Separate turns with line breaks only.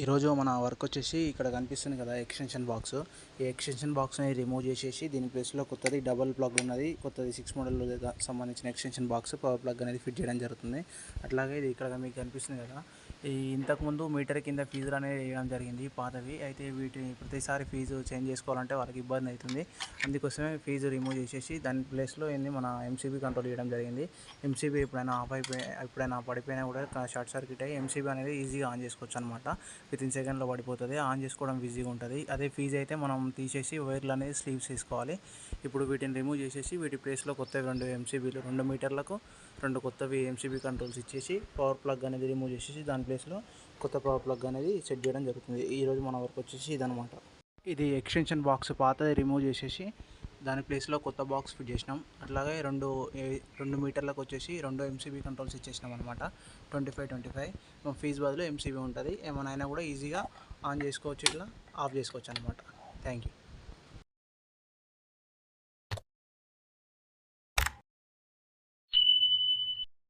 ఈరోజు మన వర్క్ వచ్చేసి ఇక్కడ కనిపిస్తుంది కదా ఎక్స్టెన్షన్ బాక్స్. ఈ ఎక్స్టెన్షన్ బాక్స్ని రిమూవ్ చేసేసి దీని ప్లేస్లో కొత్తది డబల్ ప్లగ్ ఉన్నది. కొత్తది సిక్స్ మోడల్ సంబంధించిన ఎక్స్టెన్షన్ బాక్స్ పవర్ ప్లగ్ అనేది ఫిట్ చేయడం జరుగుతుంది. అట్లాగే ఇది ఇక్కడ మీకు కనిపిస్తుంది కదా. ఈ ఇంతకుముందు మీటర్ కింద ఫీజులు అనేది వేయడం జరిగింది పాతవి. అయితే వీటిని ప్రతిసారి ఫీజు చేంజ్ చేసుకోవాలంటే వాళ్ళకి ఇబ్బంది అవుతుంది. అందుకోసమే ఫీజు రిమూవ్ చేసేసి దాని ప్లేస్లో ఏంది మన ఎంసీబీ కంట్రోల్ చేయడం జరిగింది. ఎంసీబీ ఎప్పుడైనా ఆఫ్ అయిపోయి ఎప్పుడైనా పడిపోయినా కూడా షార్ట్ సర్క్యూట్ అయ్యి ఎంసీబీ అనేది ఈజీగా ఆన్ చేసుకోవచ్చు అనమాట విత్ ఇన్ సెకండ్లో పడిపోతుంది ఆన్ చేసుకోవడం ఈజీగా ఉంటుంది. అదే ఫీజ్ అయితే మనం తీసేసి వైర్లు అనేది స్లీవ్స్ తీసుకోవాలి ఇప్పుడు వీటిని రిమూవ్ చేసేసి వీటి ప్లేస్లో కొత్త రెండు ఎంసీబీలు రెండు మీటర్లకు రెండు కొత్తవి ఎంసీబీ కంట్రోల్స్ ఇచ్చేసి పవర్ ప్లగ్ అనేది రిమూవ్ చేసేసి దాని ప్లేస్లో కొత్త పవర్ ప్లగ్ అనేది సెట్ చేయడం జరుగుతుంది. ఈరోజు మన వరకు వచ్చేసి ఇదనమాట ఇది ఎక్స్టెన్షన్ బాక్స్ పాతది రిమూవ్ చేసేసి దాని ప్లేస్లో కొత్త బాక్స్ ఫిట్ చేసినాం. అట్లాగే రెండు ఏ- రెండు మీటర్లకు వచ్చేసి రెండు ఎంసీబీ కంట్రోల్స్ ఇచ్చేసినాం అనమాట twenty five twenty five. Fuse బదులు ఎంసీబీ ఉంటుంది. ఏమైనా అయినా కూడా ఈజీగా ఆన్ చేసుకోవచ్చు ఇట్లా ఆఫ్ చేసుకోవచ్చు అనమాట థ్యాంక్ యూ